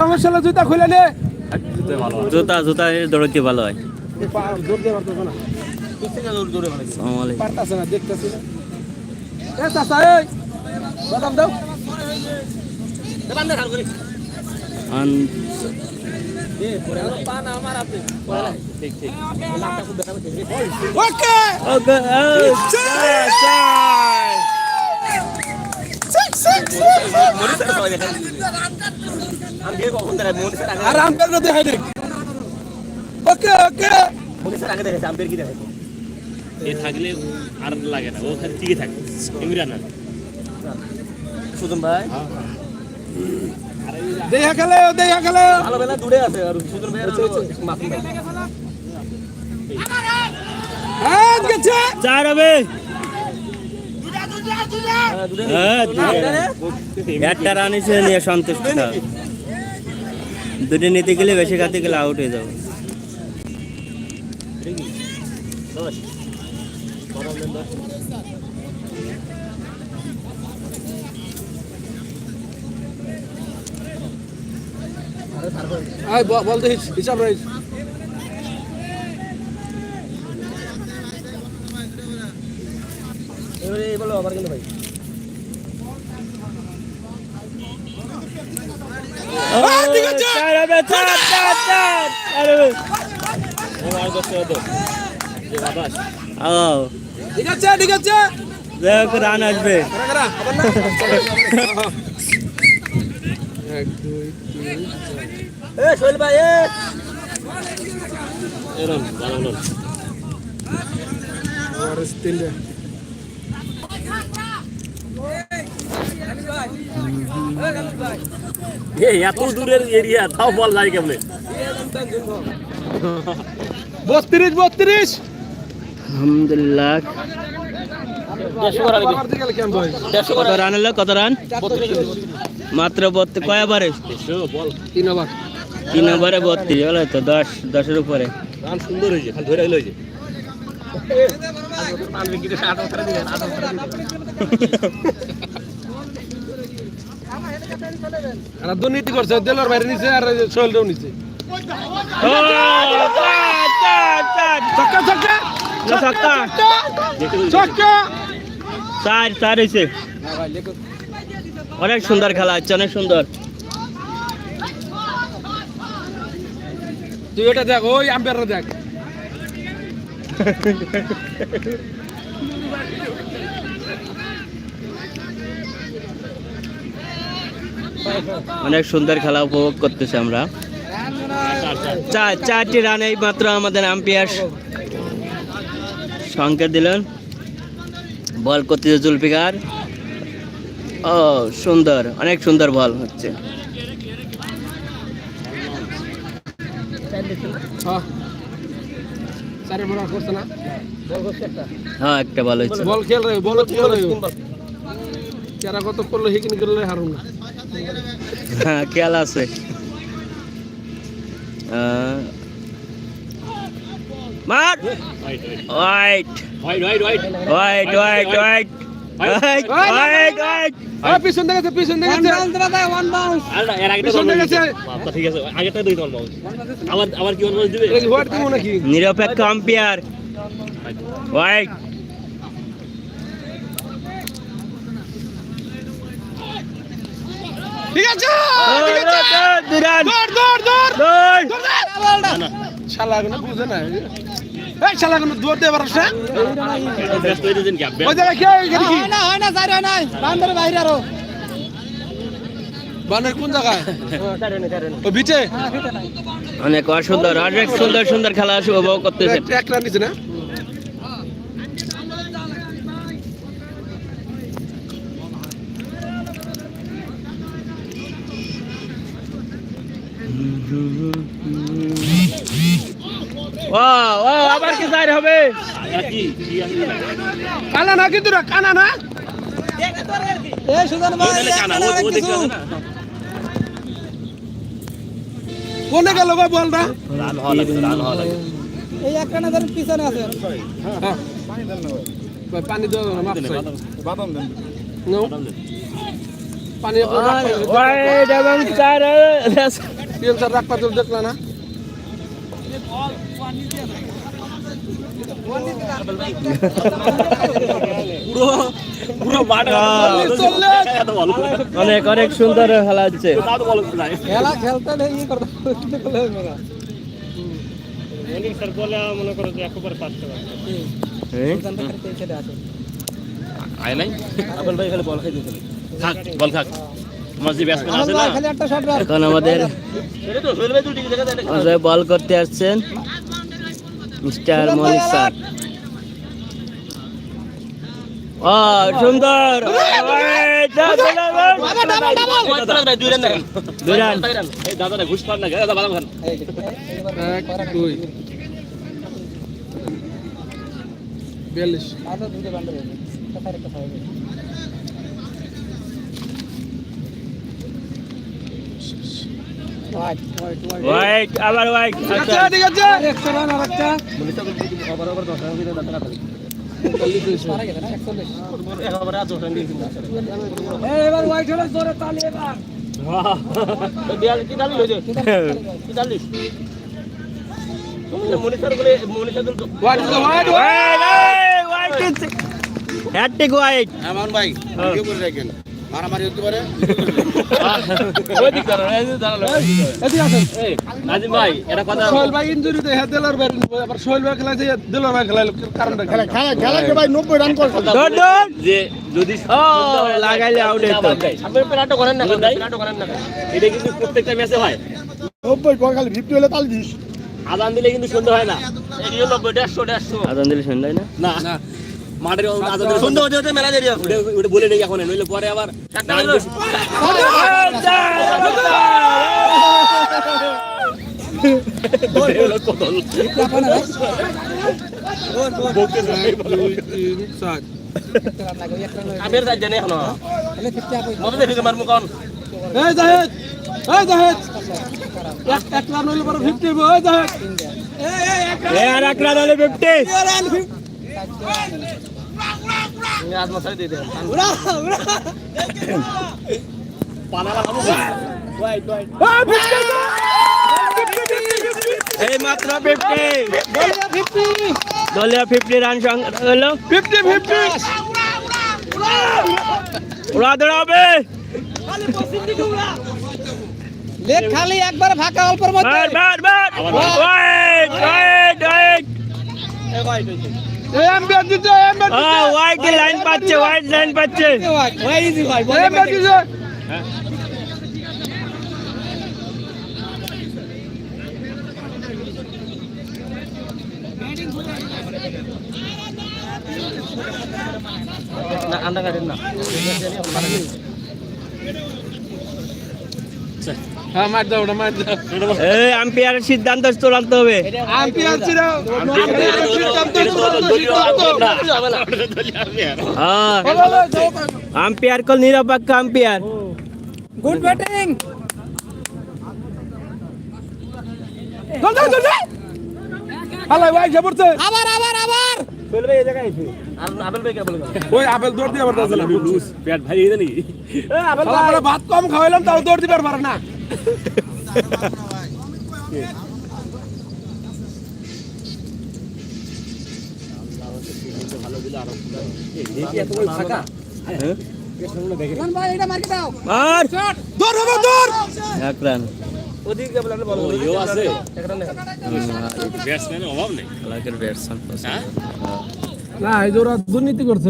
সমস্যা জুতা খুলে নে জুতা জুতা দৌড়তে ভালো হয় জোর দিয়ে আলাইকুম। পারতেছে না দাও আন- ওকে ওকে, এই, চার, চার। আর আম্পের না দেখাই দে ওকে ওকে এ থাকলে আর লাগে না ও খালি টিকে থাকে ইমরান না সুজন ভাই? দেখা খেলে দেখা খেলে। ভালো বেলা দূরে আছে আর সুজন ভাই আর মাসুম ভাই। হ্যাঁ গেছে। চার হবে হ্যাঁ, একটা রান হিসেবে নিয়ে সন্তুষ্ট। দুটো নিতে গেলে বেশি খাতে গেলে আউট হয়ে যাবে বল দেখিস, হিসাব রয়েছে এবারে এই বলো আবার কিন্তু ভাই। ঠিক আছে। ঠিক আছে দেখ রান আসবে এক দুই তিন এ সোহেল ভাই এ। এরম ভালো ভালো আর তিনটে এ এত দূরের এরিয়া তাও বল যায় কেমনে বত্রিশ বত্রিশ। আলহামদুলিল্লাহ। কত রান হলো কত রান? মাত্র বত্রিশ। কয় ওভারে? তিন ওভার। তিন ওভারে বত্রিশ হলো তো দশ দশের উপরে। রান সুন্দর হয়েছে ধরে হয়েছে আট ওভারে দিলেন আট ওভারে দিলেন আর দুর্নীতি করছে দেলোর বাইরে নিচে আর সোহেলটাও নিচে অনেক সুন্দর খেলা হচ্ছে অনেক সুন্দর। তুই ওটা দেখ ওই আম্পায়াররা দেখ। অনেক সুন্দর খেলা উপভোগ করতেছি আমরা। চার চারটি রান এই মাত্র আমাদের আম্পিয়ার সংকেত দিলেন। বল করতেছে জুলফিকার। ও সুন্দর অনেক সুন্দর বল হচ্ছে। হ্যাঁ। হ্যাঁ একটা বল হচ্ছে বল খেল বল খেল রে কেরা কত করল হিকিনি করলে হারুন না। হ্যাঁ খেয়াল আছে। মার white white white white white white white white white ওই পিছন থেকে পিছন থেকে গেছে। আর না, এর আগেটা পিছনে দল গেছে। আচ্ছা ঠিক আছে আগেটা দুই দল বাউন্স আবার আবার কি বল দিবে এটা কি হোয়াট দিব নাকি নিরপেক্ষ আম্পায়ার ওয়াইট ঠিক আছে শালা কোনো বুঝে না এই শালা কোনো দৌড় দিয়ে পারছ না। হয়ে বানের কোন জায়গায়? ও অনেক অসুন্দর অনেক সুন্দর সুন্দর খেলা উপভোগ করতেছে। এক রান না? আবার কি সাইড হবে? আর কি কি আছে না। কানা না কিন্তু না কানা না কানা আছে না? কোনে গেল গো বলটা? রান হওয়া লাগে রান হওয়া লাগে হ্যাঁ। ভাই, পানি দাও না মাপ চাই। বাদাম দেন। পানি ওয়াইট এবং চার পিএম স্যার রাখবা তো দেখলা না পুরো পুরো মাঠ এত ভালো অনেক অনেক সুন্দর খেলা হচ্ছে। খেলা খেলতে নেই স্যার বলে মনে করো যে একবার পাঁচটা আয় নাই? আবেল ভাই খালি খাই দিতে থাক থাক। এখন আমাদের বল করতে আসছেন। মিস্টার মলিক স্যার ও সুন্দর দুই রান এই দাদাটা ঘুষ পান না দাদা বাদাম খান দুই বিয়াল্লিশ আরও দুটো বান্ডার হবে একটা ফায়ার একটা ফায়ার হোয়াইট আবার হোয়াইট আচ্ছা। ঠিক আছে একশো রান আর একটা ওভার ওভার দশ রান এবার হোয়াইট হলে জোরে তালি এবার। হ্যাট্রিক হোয়াইট ভাই ভিডিও করে রাখেন মারামারি হতে পারে। ভাই এটা কথা সোহেল ভাই ইনজুরিতে দেলার ভাই আবার সোহেল ভাই খেলাইছে দেলার ভাই খেলাইলো কারণটা কি? খেলা খেলাকে ভাই নব্বই রান করছে দৌড় দৌড় যে যদি লাগাইলে আউট হইতো। আপনি পেনাল্টি করেন না পেনাল্টি করেন না এটা কিন্তু প্রত্যেকটা ম্যাচে হয়। নব্বই পর খালি ফিফটি হলে তাল দিস। আদান দিলে কিন্তু সন্ধ্যা হয় না। আদান দিলে না। মাঠের সন্ধ্যা হতে হতে মেলা দেরি ওটা বলে নেই এখন নইলে পরে আবার আমের সাইড জানে এখন। মতো এক রান 50 রান এই মাত্র ফিফটি দলীয় ফিফটি রান সংগ্রহ হলো। ফিফটি ফিফটি উড়া দৌড়াবে। লেগ খালি একবার ফাঁকা অল্পর মধ্যে। বার বার বার ওয়াইট ওয়াইট হোয়াইট লাইন পাচ্ছে? হোয়াইট লাইন পাচ্ছে? আন্ডা না হ্যাঁ মার দাও ওটা মার দাও এই আম্পায়ারের সিদ্ধান্ত চূড়ান্ত হবে। আম্পিয়ার ছিল আম্পিয়ার। সিদ্ধান্ত আম্পায়ার কল নিরপেক্ষ আম্পায়ার গুড ব্যাটিং হালাই ভাই জবরতে আবার আবার আবার! আর আবেল ভাই কে বলে ওই আপেল দৌড় দিয়ে পারতেছে না লুজ। পেট ভারী হয়ে নাকি? শালা আমরা ভাত কম খাওয়াইলাম তাও দৌড় দিবার পারে না। ভাই এটা মার্কে দাও আর দৌড় হবে দৌড়! এক রান। ওদিকে বলে বল ইও আছে। ব্যাটসম্যানের অভাব নেই। ব্যাটসম্যান হ্যাঁ? না এই যে ওরা দুর্নীতি করছে।